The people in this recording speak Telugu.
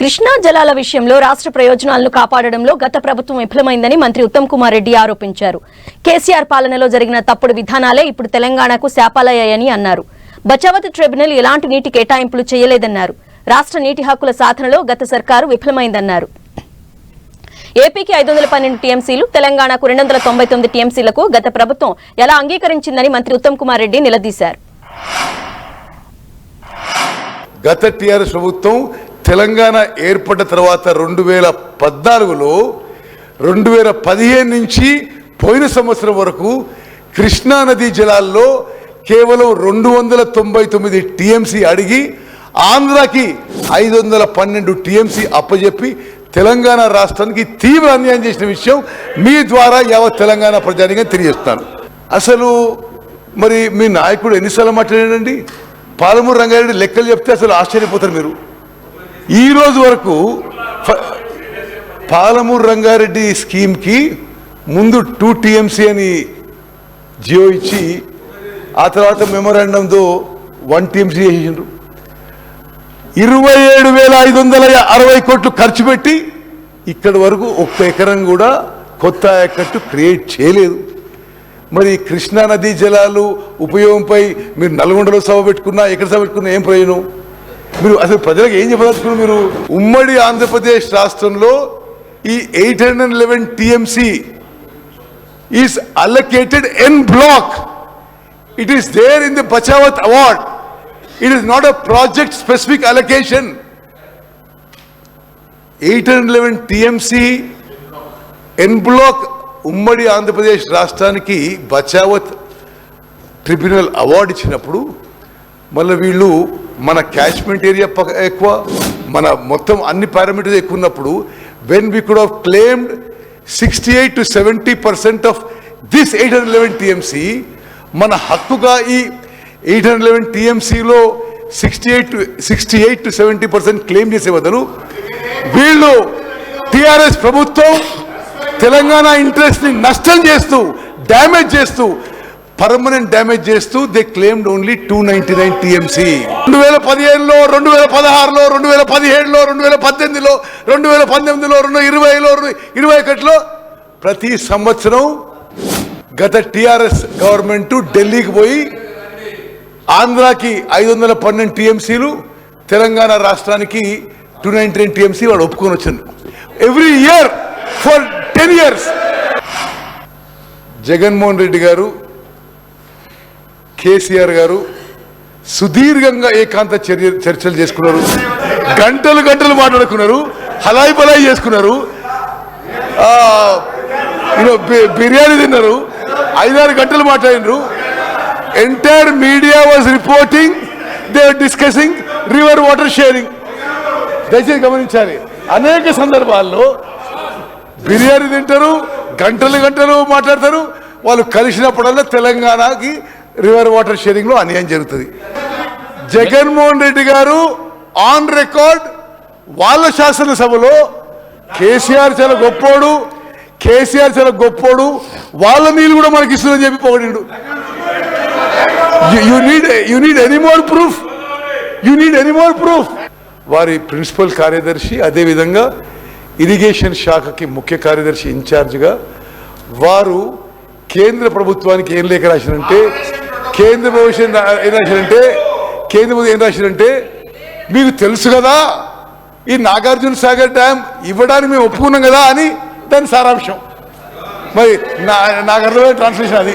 కృష్ణా జలాల విషయంలో రాష్ట్ర ప్రయోజనాలను కాపాడడంలో గత ప్రభుత్వం విఫలమైందని మంత్రి ఉత్తమ్ కుమార్ రెడ్డి ఆరోపించారు. కేసీఆర్ పాలనలో జరిగిన తప్పుడు విధానాలే ఇప్పుడు తెలంగాణకు శాపాలయ్యాయని అన్నారు. బచావత్ ట్రిబ్యునల్ ఎలాంటి నీటి కేటాయింపులు చేయలేదన్నారు. రాష్ట్ర నీటి హక్కుల సాధనలో గత సర్కారు విఫలమైందన్నారు. ఏపీకి ఐదు వందల పన్నెండు టీఎంసీలు తెలంగాణకు రెండు వందల తొంభై తొమ్మిది టీఎంసీలకు గత ప్రభుత్వం ఎలా అంగీకరించిందని మంత్రి ఉత్తమ్ కుమార్ రెడ్డి నిలదీశారు. గత టిఆర్ఎస్ ప్రభుత్వం తెలంగాణ ఏర్పడ్డ తర్వాత రెండు వేల పద్నాలుగులో రెండు వేల పదిహేను నుంచి పోయిన సంవత్సరం వరకు కృష్ణా నదీ జలాల్లో కేవలం రెండు వందల తొంభై తొమ్మిది టీఎంసీ అడిగి ఆంధ్రాకి ఐదు వందల పన్నెండు టీఎంసీ అప్పజెప్పి తెలంగాణ రాష్ట్రానికి తీవ్ర అన్యాయం చేసిన విషయం మీ ద్వారా యావత్ తెలంగాణ ప్రజానిగా తెలియజేస్తాను. అసలు మరి మీ నాయకుడు ఎన్నిసార్లు మాట్లాడాడండి? పాలమూరు రంగారెడ్డి లెక్కలు చెప్తే అసలు ఆశ్చర్యపోతారు మీరు. ఈ రోజు వరకు పాలమూరు రంగారెడ్డి స్కీమ్కి ముందు టూ టీఎంసీ అని జియో ఇచ్చి ఆ తర్వాత మెమోరాండంతో వన్ టీఎంసీ చేసిండ్రు. ఇరవై ఏడు వేల ఐదు వందల అరవై కోట్లు ఖర్చు పెట్టి ఇక్కడి వరకు ఒక్క ఎకరం కూడా కొత్త ఆయకట్టు క్రియేట్ చేయలేదు. మరి కృష్ణా నదీ జలాలు ఉపయోగంపై మీరు నల్గొండలో సభ పెట్టుకున్నా ఎక్కడ సభ పెట్టుకున్నా ఏం ప్రయోజనం? మీరు అసలు ప్రజలకు ఏం చెప్పదలుచుకున్నారు మీరు? ఉమ్మడి ఆంధ్రప్రదేశ్ రాష్ట్రంలో ఈ eight hundred eleven TMC is allocated en bloc. It is there in the Bachawat award it is not a project specific allocation eight hundred eleven TMC en bloc ఉమ్మడి ఆంధ్రప్రదేశ్ రాష్ట్రానికి బచావత్ ట్రిబ్యునల్ అవార్డు ఇచ్చినప్పుడు మళ్ళీ వీళ్ళు మన క్యాచ్మెంట్ ఏరియా పక్క ఎక్కువ మన మొత్తం అన్ని పారామీటర్స్ ఎక్కువ ఉన్నప్పుడు when we could have claimed sixty eight to seventy percent of this eight hundred eleven TMC మన హక్కుగా ఈ eight hundred eleven టీఎంసీలో sixty eight to sixty eight to seventy percent claim చేసే బదులు వీళ్ళు టిఆర్ఎస్ ప్రభుత్వం తెలంగాణ ఇంట్రెస్ట్ని నష్టం చేస్తూ డ్యామేజ్ చేస్తూ పర్మనెంట్ డ్యామేజ్ చేస్తూ they claimed only two ninety nine TMC రెండు వేల పదిహేనులో రెండు వేల పదహారులో రెండు వేల పదిహేడులో రెండు వేల పద్దెనిమిదిలో రెండు వేల పంతొమ్మిదిలో రెండు ఇరవైలో రెండు ఇరవై ఒకటిలో ప్రతి సంవత్సరం గత టిఆర్ఎస్ గవర్నమెంట్ ఢిల్లీకి పోయి ఆంధ్రాకి ఐదు వందల పన్నెండు టీఎంసీలు తెలంగాణ రాష్ట్రానికి టూ నైన్టీ నైన్ టీఎంసీ వాడు ఒప్పుకొని వచ్చింది every year for ten years Jaganmohan Reddy garu KCR garu సుదీర్ఘంగా ఏకాంత చర్య చర్చలు చేసుకున్నారు. గంటలు గంటలు మాట్లాడుకున్నారు. హలాయి బలాయి చేసుకున్నారు. బి- బిర్యానీ తిన్నారు. ఐదారు గంటలు మాట్లాడినారు. Entire media was reporting they discussing river water sharing దయచేసి గమనించాలి. అనేక సందర్భాల్లో బిర్యానీ తింటారు గంటలు గంటలు మాట్లాడతారు. వాళ్ళు కలిసినప్పుడల్లా తెలంగాణకి రివర్ వాటర్ షేరింగ్లో అన్యాయం జరుగుతుంది. జగన్మోహన్ రెడ్డి గారు ఆన్ రికార్డ్ వాళ్ళ శాసనసభలో కేసీఆర్ చాలా గొప్పోడు కేసీఆర్ చాలా గొప్పోడు వాళ్ళ నీళ్ళు కూడా మనకి ఇస్తుందని చెప్పి పొగడిండు. You need you need any more proof you need any more proof వారి ప్రిన్సిపల్ కార్యదర్శి అదేవిధంగా ఇరిగేషన్ శాఖకి ముఖ్య కార్యదర్శి ఇన్ఛార్జ్గా వారు కేంద్ర ప్రభుత్వానికి ఏం లేఖ రాసినంటే కేంద్ర ప్రభుత్వం ఏం రాశారంటే కేంద్ర ప్రభుత్వం ఏం రాశారంటే మీకు తెలుసు కదా ఈ నాగార్జున సాగర్ డ్యామ్ ఇవ్వడానికి మేము ఒప్పుకున్నాం కదా అని దాని సారాంశం. మరి నా నాకు అర్థమైన ట్రాన్స్లేషన్ అది.